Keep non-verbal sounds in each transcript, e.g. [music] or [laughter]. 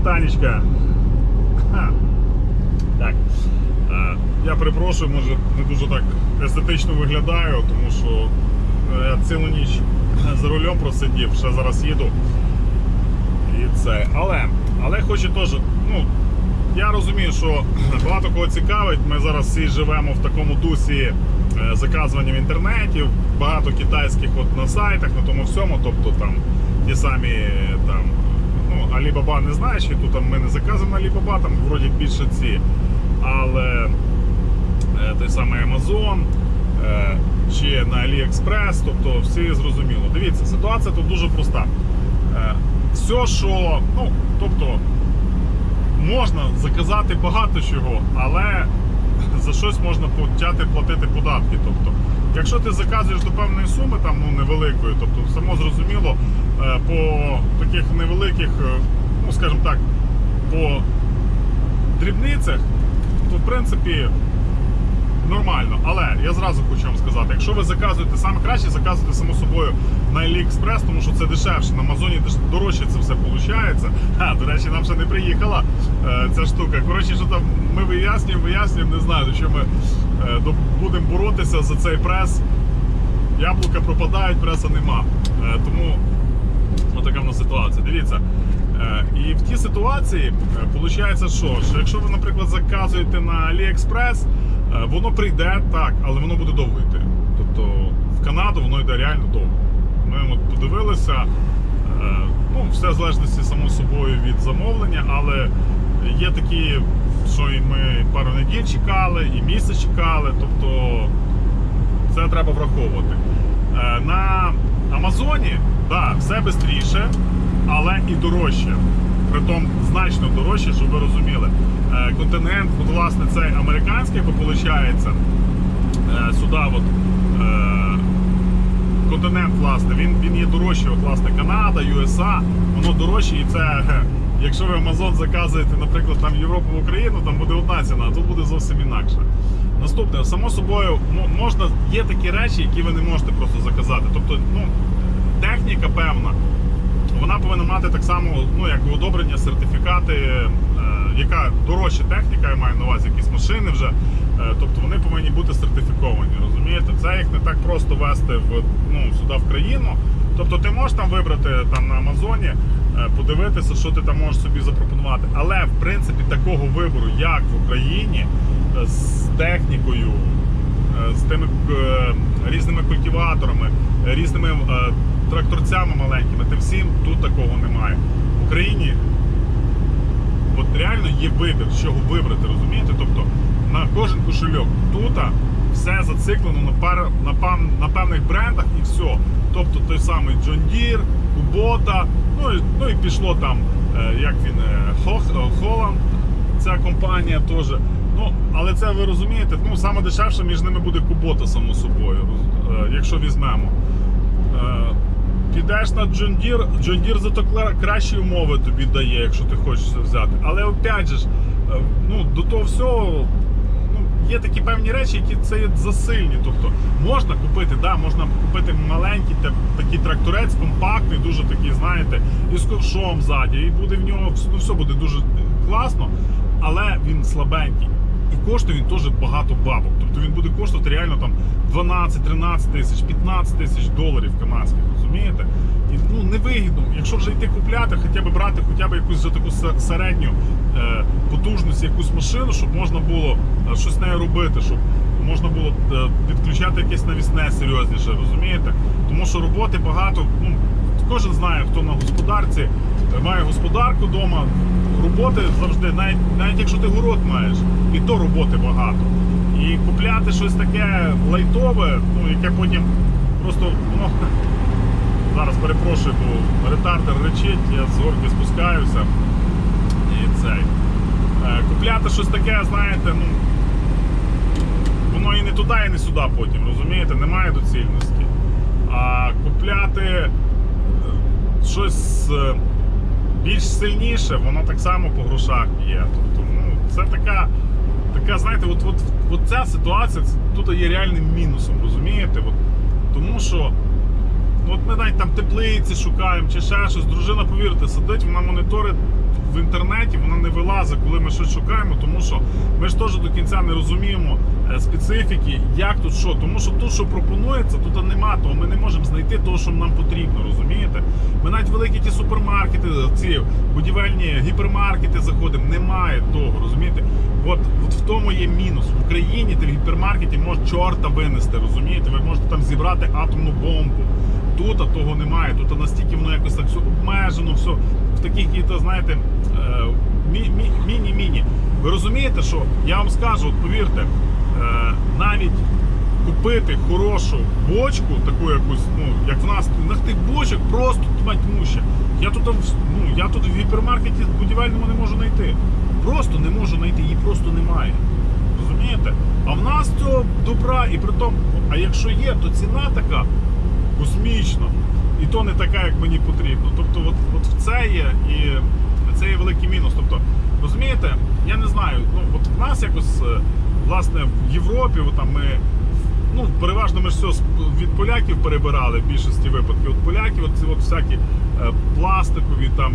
вітанечка. Так. Е, Я перепрошую, може не дуже так естетично виглядаю, тому що е, я цілу ніч за рулем просидів, ще зараз їду. І це. Але, але хочу теж, ну, я розумію, що багато кого цікавить. Ми зараз всі живемо в такому дусі е, заказування в інтернеті, багато китайських от на сайтах, на тому всьому, тобто там ті самі е, там. Ну, Alibaba не знаю, чи тут там ми не заказуємо Alibaba, там вроді більше ці. Але е, той самий Amazon е, чи на AliExpress, тобто всі зрозуміло. Дивіться, ситуація тут дуже проста. Е, Все, що, ну, тобто, можна заказати багато чого, але за щось можна почати платити податки. Тобто, якщо ти заказуєш до певної суми, там ну невеликої, тобто само зрозуміло, по таких невеликих, е, ну скажімо так, по дрібницях, то в принципі нормально. Але я зразу хочу вам сказати, якщо ви заказуєте, саме краще заказуйте само собою на AliExpress, тому що це дешевше. На Амазоні дорожче це все виходить. А, до речі, нам ще не приїхала е, ця штука. Коротше, що там ми вияснюємо, вияснюємо, не знаю, до чого ми е, будемо боротися за цей прес. Яблука пропадають, преса нема. Е, тому Отака в нас ситуація. Дивіться. Е, І в тій ситуації виходить, що, що якщо ви, наприклад, заказуєте на AliExpress, е, воно прийде так, але воно буде довго йти. Тобто в Канаду воно йде реально довго. Ми от подивилися, е, ну, все в залежності само собою від замовлення, але є такі, що і ми пару неділь чекали, і місяць чекали. Тобто це треба враховувати. Е, На Амазоні, да, все швидше, але і дорожче. Притом значно дорожче, щоб ви розуміли. Е, Континент, от, власне, цей американський, бо виходить, е, сюди от, е, континент, власне, він, він є дорожчий. От, власне, Канада, USA, воно дорожче, і це. Якщо ви Amazon заказуєте, наприклад, там Європу в Україну, там буде одна ціна, а тут буде зовсім інакше. Наступне, само собою, можна, є такі речі, які ви не можете просто заказати. Тобто, ну, техніка певна, вона повинна мати так само, ну, як одобрення, сертифікати, е, яка дорожча техніка, я маю на увазі якісь машини вже. Е, тобто вони повинні бути сертифіковані, розумієте? Це їх не так просто вести в, ну, сюди в країну. Тобто ти можеш там вибрати там на Амазоні, е, подивитися, що ти там можеш собі запропонувати. Але в принципі такого вибору, як в Україні, е, з технікою, е, з тими різними культиваторами, різними тракторцями маленькими, тим всім тут такого немає. В Україні от реально є вибір, з чого вибрати, розумієте? Тобто на кожен кошельок тут все зациклено на, пар, на, пам, на певних брендах і все. Тобто той самий John Deere, Kubota, ну і, ну і пішло там, е, як він, е, е, Holland, ця компанія теж. Ну, але це ви розумієте, ну саме між ними буде Kubota, само собою, е, якщо візьмемо. Підеш на John Deere зато кращі умови тобі дає, якщо ти хочеш це взяти. Але опять же, е, ну, до того всього ну, є такі певні речі, які це є засильні. Тобто можна купити, да, можна купити маленький та- такий тракторець, компактний, дуже такий, знаєте, і з ковшом ззаді, і буде в нього ну, все буде дуже класно, але він слабенький. І коштує він теж багато бабок. Тобто він буде коштувати реально там 12-13 тисяч, 15 тисяч доларів канадських, розумієте? І ну невигідно, якщо вже йти купляти, хоча б брати хоча б якусь за таку середню е, потужність, якусь машину, щоб можна було е, щось з нею робити, щоб можна було е, підключати якесь навісне серйозніше, розумієте? Тому що роботи багато. Ну кожен знає, хто на господарці е, має господарку вдома. Роботи завжди, навіть навіть якщо ти город маєш, і то роботи багато. І купляти щось таке лайтове, ну яке потім просто ну, [laughs] зараз перепрошую, бо ретардер речить, я з горки спускаюся. І цей. Е, Купляти щось таке, знаєте, ну воно і не туди, і не сюди потім, розумієте? Немає доцільності. А купляти е, щось е, більш сильніше, воно так само по грошах є. Тобто, ну, це така, така знаєте, от, от, от ця ситуація тут є реальним мінусом, розумієте? От, тому що ну, от ми навіть там теплиці шукаємо чи ще щось. Дружина, повірте, сидить, вона моніторить в інтернеті вона не вилазить, коли ми щось шукаємо, тому що ми ж теж до кінця не розуміємо е, специфіки, як тут що. Тому що тут, що пропонується, тут нема того. Ми не можемо знайти того, що нам потрібно, розумієте? Ми навіть великі ті супермаркети, ці будівельні гіпермаркети заходимо, немає того, розумієте? От, от в тому є мінус. В Україні ти в гіпермаркеті можеш чорта винести, розумієте? Ви можете там зібрати атомну бомбу. Тут того немає, тут настільки воно якось так все обмежено, все в таких якісь, знаєте, е, мі- мі- міні-міні. Ви розумієте, що я вам скажу, от повірте, е, навіть купити хорошу бочку, таку якусь, ну, як в нас, на тих бочок просто тьма тьмуща. Я тут, ну, я тут в гіпермаркеті будівельному не можу знайти. Просто не можу знайти, її просто немає. Розумієте? А в нас цього добра, і при тому, а якщо є, то ціна така космічна. І то не така, як мені потрібно. Тобто, от, от в це є і це є великий мінус. Тобто, розумієте, я не знаю, ну от в нас якось е, власне в Європі, от там ми. Ну, переважно ми ж все від поляків перебирали в більшості випадків. От поляки, от ці от всякі е, пластикові там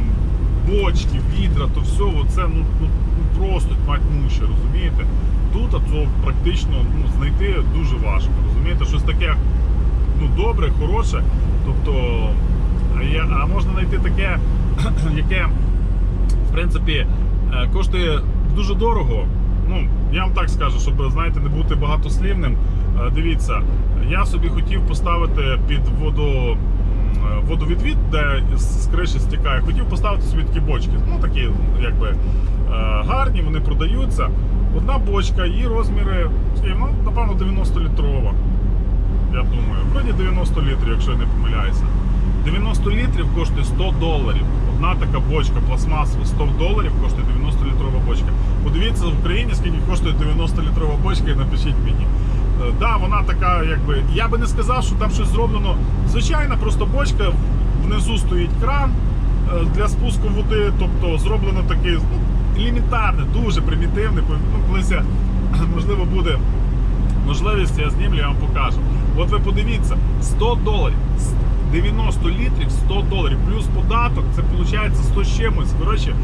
бочки, відра, то все, це ну, ну, ну просто тьма тьмуща, розумієте? Тут то практично ну, знайти дуже важко. Розумієте, щось таке ну, добре, хороше. Тобто, а, можна знайти таке, [clears throat] яке в принципі е, коштує дуже дорого. Ну, я вам так скажу, щоб знаєте, не бути багатослівним. Е, Дивіться, я собі хотів поставити під е, водовідвід, де з криші стікає, хотів поставити собі такі бочки. Ну такі, якби е, гарні, вони продаються. Одна бочка, її розміри, ну, напевно, 90 літрова. Я думаю, вроді 90 літрів, якщо я не помиляюся. 90 літрів коштує 100 доларів. Одна така бочка пластмасова 100 доларів коштує 90 літрова бочка. Подивіться в Україні, скільки коштує 90 літрова бочка і напишіть мені. Е, Да, вона така, якби. Я би не сказав, що там щось зроблено. Звичайна просто бочка, внизу стоїть кран е, для спуску води, тобто зроблено таке ну, елементарне, дуже примітивне. Ну, колись [clears throat] можливо буде можливість, я знімлю, я вам покажу. От ви подивіться, 100 доларів, 90 літрів, 100 доларів, плюс податок, це виходить 100 з чимось. Коротше,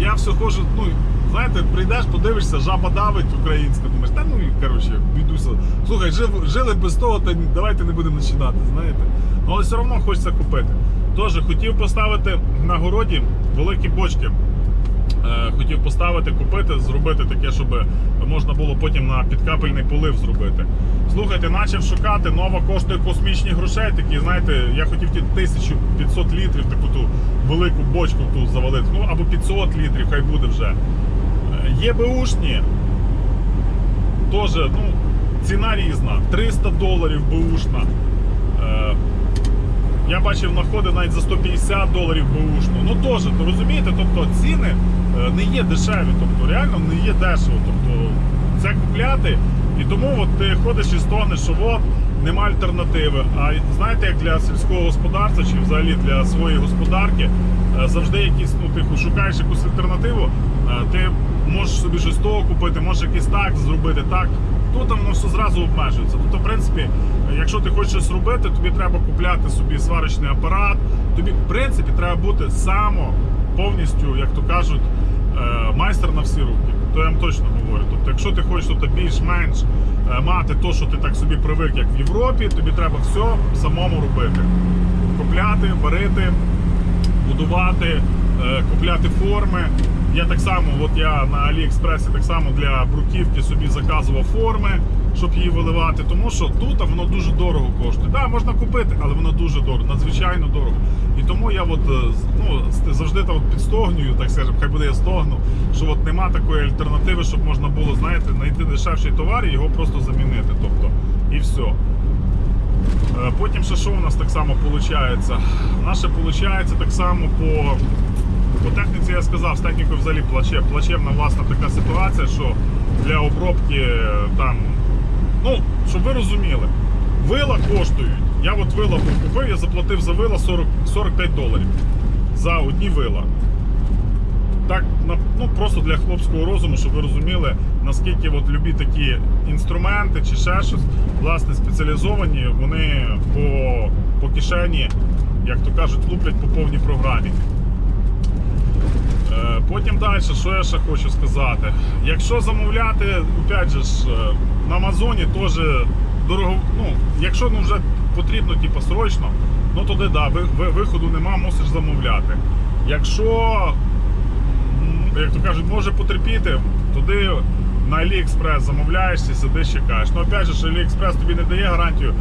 я все хожу, ну, знаєте, прийдеш, подивишся, жаба давить українська, думаєш, та ну і коротше, бідуся. Слухай, жили без того, та давайте не будемо починати, знаєте. Ну, але все одно хочеться купити. Тож, хотів поставити на городі великі бочки. Е, хотів поставити, купити, зробити таке, щоб можна було потім на підкапельний полив зробити. Слухайте, почав шукати, нова коштує космічні грошей. Такі, знаєте, я хотів ті 1500 літрів таку ту велику бочку ту завалити. Ну або 500 літрів, хай буде вже. Е, Є беушні, теж ну, ціна різна. 300 доларів беушна. Е, я бачив находи навіть за 150 доларів бушну. Ну теж, то розумієте, тобто ціни е, не є дешеві, тобто реально не є дешево. Тобто це купляти. І тому от ти ходиш і стогнеш, що от нема альтернативи. А знаєте, як для сільського господарства чи взагалі для своєї господарки е, завжди якісь, ну ти шукаєш якусь альтернативу, е, ти можеш собі щось того купити, можеш якийсь так зробити, так. Тут воно все зразу обмежується. Тобто, в принципі, якщо ти хочеш щось робити, тобі треба купляти собі сварочний апарат. Тобі, в принципі, треба бути само повністю, як то кажуть, е, майстер на всі руки. То я вам точно говорю. Тобто, якщо ти хочеш тут більш-менш е, мати то, що ти так собі привик, як в Європі, тобі треба все самому робити. Купляти, варити, будувати, е, купляти форми. Я так само, от я на Аліекспресі так само для бруківки собі заказував форми, щоб її виливати. Тому що тут воно дуже дорого коштує. Так, можна купити, але воно дуже дорого, надзвичайно дорого. І тому я от, е, ну, завжди там підстогнюю, так скажемо, хай буде я стогну, що от нема такої альтернативи, щоб можна було, знаєте, знайти дешевший товар і його просто замінити. Тобто, і все. Е, Потім ще що у нас так само виходить? Наше виходить так само по, по техніці, я сказав, з технікою взагалі плаче, плачевна власна така ситуація, що для обробки е, там, ну, щоб ви розуміли, вила коштують. Я от вила купив, я заплатив за вила 40, 45 доларів за одні вила. Так, ну просто для хлопського розуму, щоб ви розуміли, наскільки от любі такі інструменти чи ще щось, власне, спеціалізовані, вони по, по кишені, як то кажуть, луплять по повній програмі. Е, Потім далі, що я ще хочу сказати. Якщо замовляти, опять же е, на Амазоні теж дорого. Ну, якщо ну, вже потрібно, типу, срочно, ну тоді да, ви, ви- виходу нема, мусиш замовляти. Якщо, як то кажуть, може потерпіти, туди на AliExpress замовляєшся, сидиш, чекаєш. Ну, опять же, ж, AliExpress тобі не дає гарантію,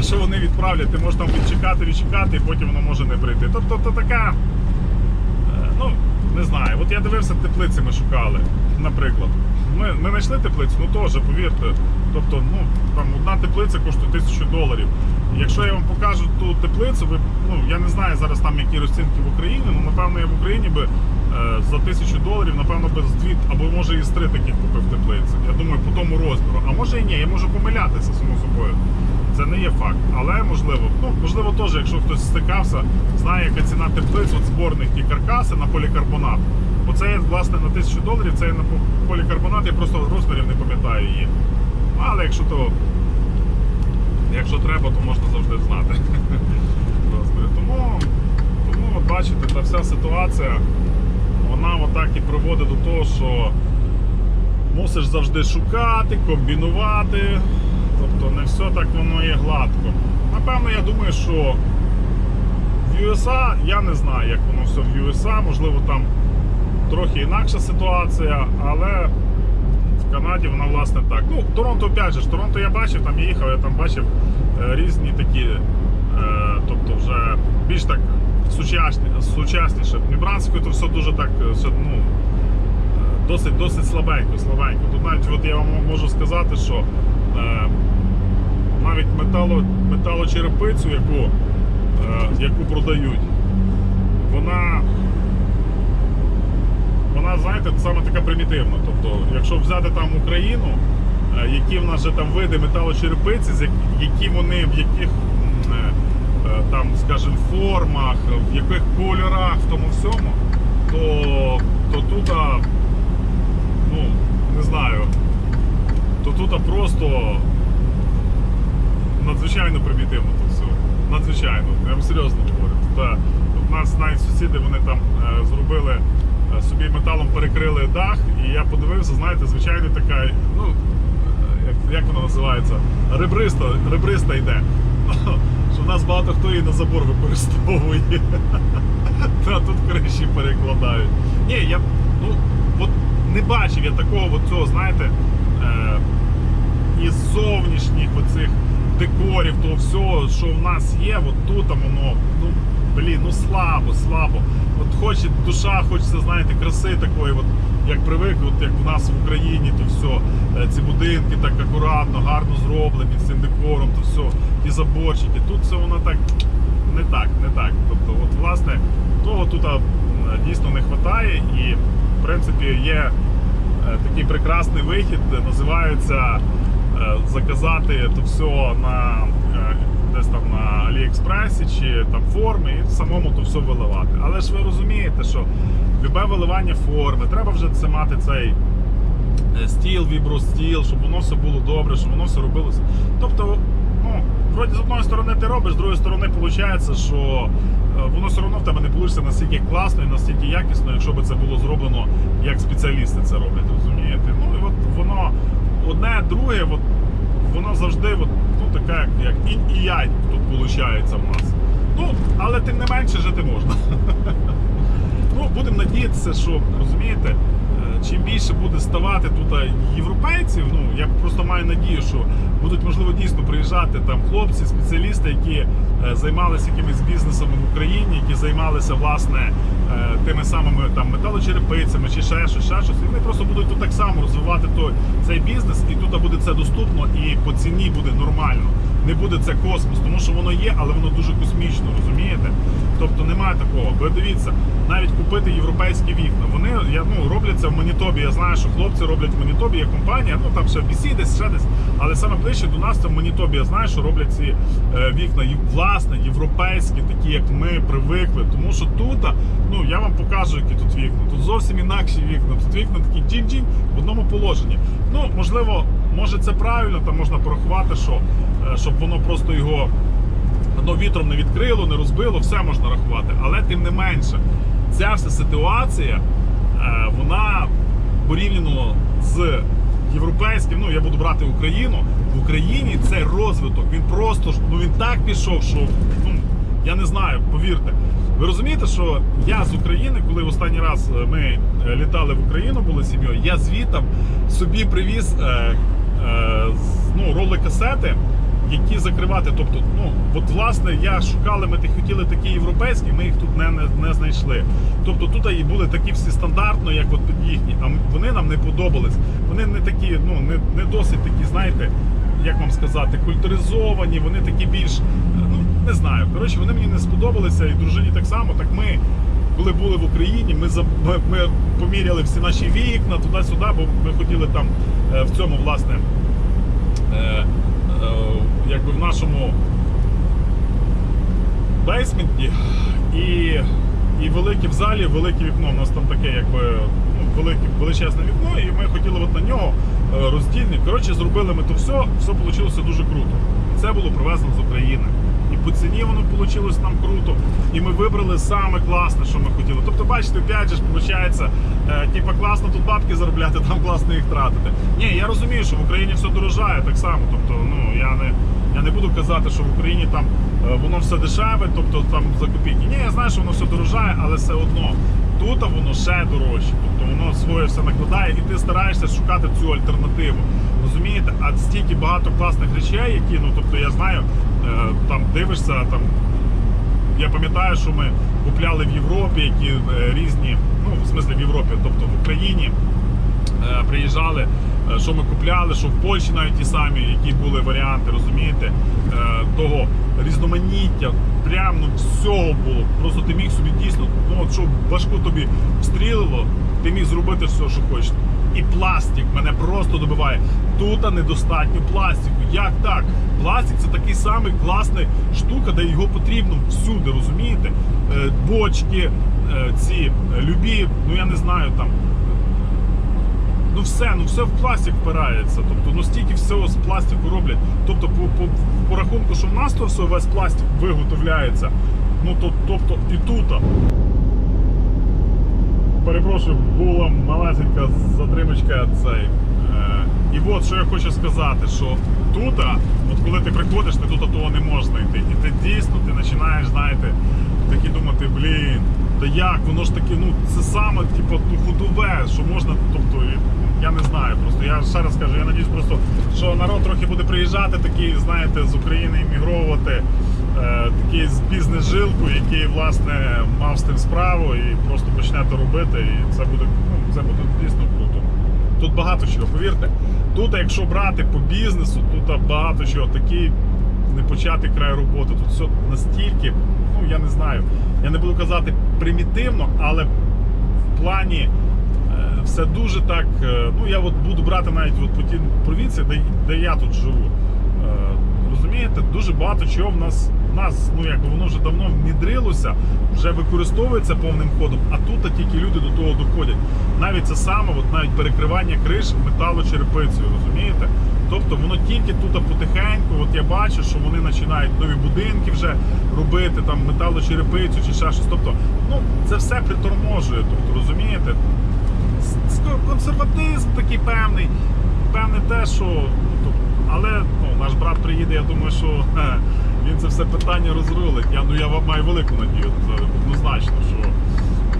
що вони відправлять. Ти можеш там відчекати, відчекати, і потім воно може не прийти. Тобто, то така. Е, Ну, не знаю. От я дивився, теплиці ми шукали, наприклад. Ми, ми знайшли теплицю, ну теж, повірте. Тобто, ну, там одна теплиця коштує тисячу доларів. Якщо я вам покажу ту теплицю, ви, ну, я не знаю зараз там які розцінки в Україні, ну напевно я в Україні би за тисячу доларів, напевно, би з дві або може і з три таких купив теплиці. Я думаю, по тому розміру. А може і ні, я можу помилятися, само собою. Це не є факт, але можливо. Ну, можливо, теж, якщо хтось стикався, знає, яка ціна теплиць, от зборних ті каркаси на полікарбонат. Бо це є, власне на тисячу доларів, це є на полікарбонат, я просто розмірів не пам'ятаю її. Але якщо то. Якщо треба, то можна завжди знати. [laughs] Тому, тому бачите, та вся ситуація, вона отак і приводить до того, що мусиш завжди шукати, комбінувати. Тобто не все так воно є гладко. Напевно, я думаю, що в USA я не знаю, як воно все в USA, можливо, там трохи інакша ситуація, але в Канаді вона власне так. Ну, Торонто, опять же, Торонто я бачив, там я їхав, я там бачив е, різні такі, е, тобто вже більш так сучасніше. В то все дуже так, е, все, ну, е, досить, досить слабенько, слабенько. Тут навіть от я вам можу сказати, що е, навіть метало, металочерепицю, яку, е, яку продають, вона, вона, знаєте, саме така примітивна. Тобто, якщо взяти там Україну, е, які в нас вже там види металочерепиці, які вони в яких там, скажімо, формах, в яких кольорах, в тому всьому, то, то тут, ну, не знаю, то тут просто надзвичайно примітивно тут все. Надзвичайно. Я вам серйозно говорю. Тут, е, у нас навіть сусіди вони там е, зробили е, собі металом перекрили дах, і я подивився, знаєте, звичайно така, ну, е, як, як вона називається? Ребриста, ребриста йде. [laughs] В нас багато хто її на забор використовує. [laughs] Та тут криші перекладають. Ні, я ну, от не бачив я такого от цього, знаєте, е, із зовнішніх оцих декорів, того всього, що в нас є, от тут а воно, ну, блін, ну слабо, слабо. От хоче душа, хочеться, знаєте, краси такої, от, як привик, от як в нас в Україні, то все, е, ці будинки так акуратно, гарно зроблені, з цим декором, то все, ті заборчики. Тут все воно так не так, не так. Тобто, от, власне, того тут дійсно не вистачає і, в принципі, є е, такий прекрасний вихід, називається е, заказати то все на десь там на Аліекспресі чи там форми і самому то все виливати. Але ж ви розумієте, що любе виливання форми, треба вже це мати цей е, стіл, вібростіл, щоб воно все було добре, щоб воно все робилося. Тобто, ну, вроді з одної сторони ти робиш, з другої сторони виходить, що е, воно все одно в тебе не вийде настільки класно і настільки якісно, якщо б це було зроблено як спеціалісти це роблять, розумієте? Ну і от воно одне, друге, от, воно завжди от, ну, така, як, інь і янь тут виходить в нас. Ну, але тим не менше жити можна. [laughs] Ну, будемо надіятися, що розумієте, е, чим більше буде ставати тут європейців, ну я просто маю надію, що будуть можливо дійсно приїжджати там хлопці, спеціалісти, які е, займалися якимись бізнесами в Україні, які займалися власне е, тими самими там металочерепицями чи ще щось, ще щось. І вони просто будуть тут так само розвивати той цей бізнес, і тут буде це доступно, і по ціні буде нормально. Не буде це космос, тому що воно є, але воно дуже космічно, розумієте? Тобто немає такого. Ви дивіться, навіть купити європейські вікна. Вони я, ну, робляться в Манітобі. Я знаю, що хлопці роблять в Манітобі, є компанія, ну там ще в BC десь, ще десь. Але саме ближче до нас це в Манітобі. Я знаю, що роблять ці е, вікна власне європейські, такі як ми привикли. Тому що тут, ну я вам покажу, які тут вікна. Тут зовсім інакші вікна. Тут вікна такі джінь-джінь в одному положенні. Ну, можливо, може це правильно, там можна порахувати, що е, щоб воно просто його воно вітром не відкрило, не розбило, все можна рахувати. Але тим не менше, ця вся ситуація е, вона порівняно з європейським, ну я буду брати Україну. В Україні це розвиток. Він просто ну він так пішов, що ну я не знаю, повірте. Ви розумієте, що я з України, коли в останній раз е, ми літали в Україну, були сім'єю, я звітом собі привіз ну, роли касети, які закривати. Тобто, ну от власне я шукали, ми ті- хотіли такі європейські, ми їх тут не, не, не знайшли. Тобто тут і були такі всі стандартно, як от їхні, а вони нам не подобались. Вони не такі, ну не, не досить такі, знаєте, як вам сказати, культуризовані, вони такі більш, е, ну не знаю. Коротше, вони мені не сподобалися, і дружині так само. Так ми, коли були в Україні, ми ми, поміряли всі наші вікна туди-сюди, бо ми хотіли там е, в цьому власне. Е, е, якби в нашому бейсменті і, і велике в залі, велике вікно. У нас там таке, якби ну, велике, величезне вікно, і ми хотіли от на нього роздільник. Коротше, зробили ми то все, все вийшло дуже круто. І це було привезено з України. По ціні воно вийшло нам круто. І ми вибрали саме класне, що ми хотіли. Тобто, бачите, опять же виходить, е, типа класно тут бабки заробляти, там класно їх тратити. Ні, я розумію, що в Україні все дорожає так само. Тобто, ну я не. Я не буду казати, що в Україні там е, воно все дешеве, тобто там за копійки. Ні, я знаю, що воно все дорожає, але все одно тут воно ще дорожче. Тобто воно своє все накладає, і ти стараєшся шукати цю альтернативу. Розумієте? А стільки багато класних речей, які, ну тобто я знаю, там дивишся там. Я пам'ятаю, що ми купляли в Європі, які е, різні, ну в смислі в Європі, тобто в Україні е, приїжджали, е, що ми купляли, що в Польщі навіть ті самі, які були варіанти, розумієте, того різноманіття, прям ну всього було. Просто ти міг собі дійсно, ну от що башку тобі встрілило, ти міг зробити все, що хочеш. І пластик мене просто добиває. Тут недостатньо пластику. Як так? Пластик це такий самий класний штука, де його потрібно всюди, розумієте? Е, Бочки, е, ці е, любі, ну я не знаю там. Ну все, ну все в пластик впирається. Тобто, ну стільки всього з пластику роблять. Тобто, по, по, по рахунку, що в нас то все весь пластик виготовляється. Ну то, тобто і тут. Перепрошую, була малесенька затримочка цей. І от що я хочу сказати, що тут, от коли ти приходиш, ти тут того не можеш знайти. І ти дійсно ти починаєш, знаєте, такі думати, блін, та як, воно ж таки, ну це саме, типу, ну, ходове, що можна, тобто, я не знаю. Просто я ще раз кажу, я надіюсь просто, що народ трохи буде приїжджати, такий, знаєте, з України іммігровувати. Е, такий з бізнес-жилку, який власне мав з тим справу і просто почне то робити, і це буде, ну, це буде дійсно. Тут багато чого, повірте. Тут, якщо брати по бізнесу, тут багато чого, такий непочатий край роботи. Тут все настільки, ну я не знаю, я не буду казати примітивно, але в плані е, все дуже так. е, Ну я от буду брати навіть от по тій провінції, де, де я тут живу. Е, Розумієте, дуже багато чого в нас в нас, ну якби воно вже давно внідрилося, вже використовується повним ходом, а тут тільки люди до того доходять. Навіть це саме, от навіть перекривання криш металочерепицею, розумієте? Тобто воно тільки тут потихеньку, от я бачу, що вони починають нові будинки вже робити, там металочерепицю чи ще щось. Тобто, ну це все приторможує. Тобто, розумієте? Консерватизм такий певний, певне те, що. ну, але ну, наш брат приїде, я думаю, що [laughs] він це все питання розрулить. Я, ну, я маю велику надію, це однозначно, що,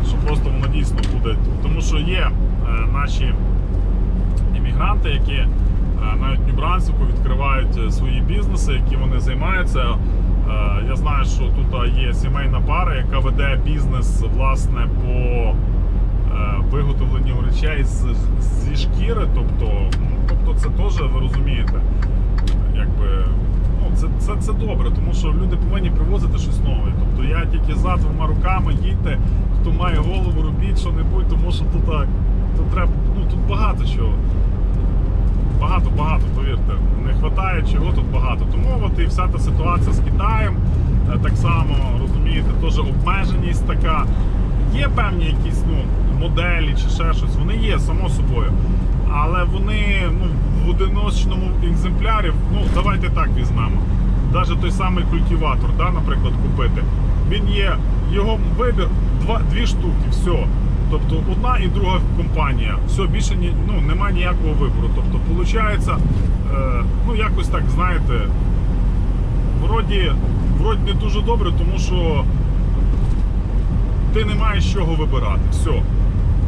що просто воно дійсно буде. Тому що є е, наші іммігранти, які е, навіть в Нью-Брансвіку відкривають е, свої бізнеси, які вони займаються. Е, Я знаю, що тут є сімейна пара, яка веде бізнес власне по е, виготовленню речей з, зі шкіри. Тобто, ну, тобто це теж ви розумієте, якби. Це, це, це добре, тому що люди повинні привозити щось нове. Тобто я тільки за двома руками їдьте, хто має голову, робіть що-небудь, тому що тут, так, тут треба, ну тут багато чого. Багато, багато, повірте. Не вистачає чого тут багато. Тому от і вся та ситуація з Китаєм е, так само, розумієте, теж обмеженість така. Є певні якісь ну, моделі чи ще щось, вони є, само собою. Але вони ну, в одиночному екземплярі, ну давайте так візьмемо. Навіть той самий культиватор, да, наприклад, купити. Він є, його вибір два, дві штуки, все. Тобто одна і друга компанія. Все більше ні, ну, немає ніякого вибору. Тобто, виходить, е, ну якось так, знаєте, вроді, вроді не дуже добре, тому що ти не маєш чого вибирати. Все.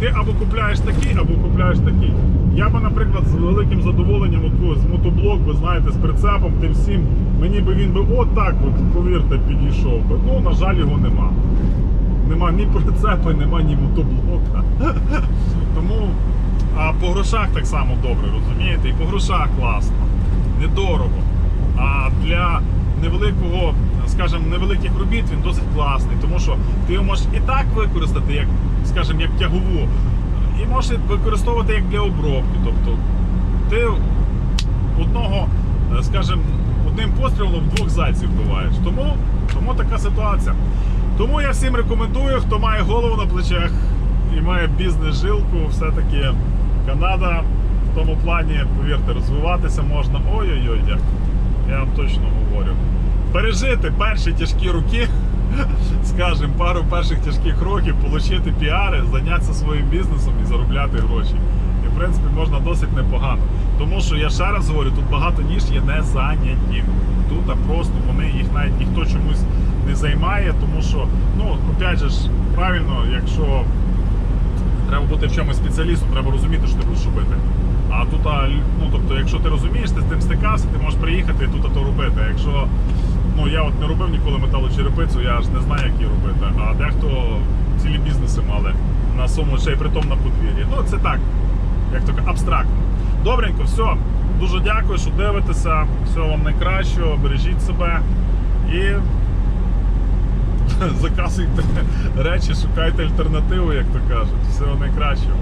Ти або купляєш такий, або купляєш такий. Я би, наприклад, з великим задоволенням от, з мотоблок, ви знаєте, з прицепом, тим всім, мені би він би отак, от, повірте, підійшов би. Ну, на жаль, його нема. Нема ні прицепа, нема ні мотоблока. [laughs] Тому, а по грошах так само добре, розумієте? І по грошах класно, недорого. А для невеликого, скажімо, невеликих робіт він досить класний, тому що ти його можеш і так використати, як, скажімо, як тягову, і можеш використовувати як для обробки. Тобто ти одного, е, скажімо, одним пострілом двох зайців вбиваєш. Тому, тому така ситуація. Тому я всім рекомендую, хто має голову на плечах і має бізнес-жилку, все-таки Канада в тому плані, повірте, розвиватися можна. Ой-ой-ой. Я вам точно говорю. Пережити перші тяжкі роки, скажімо, пару перших тяжких років, отримати піари, зайнятися своїм бізнесом і заробляти гроші. І в принципі можна досить непогано. Тому що я ще раз говорю, тут багато ніж є не зайняті. Тут просто вони їх навіть ніхто чомусь не займає, тому що, ну, опять же правильно, якщо треба бути в чомусь спеціалістом, треба розуміти, що ти будеш робити. А тут, ну тобто, якщо ти розумієш, ти з тим стикався, ти можеш приїхати і тут то робити. Якщо ну я от не робив ніколи металочерепицю, я ж не знаю, як її робити. А дехто цілі бізнеси мали на суму й притом на подвір'ї. Ну це так, як то абстрактно. Добренько, все. Дуже дякую, що дивитеся. Всього вам найкращого, бережіть себе і [laughs] заказуйте речі, шукайте альтернативу, як то кажуть. Всього найкращого.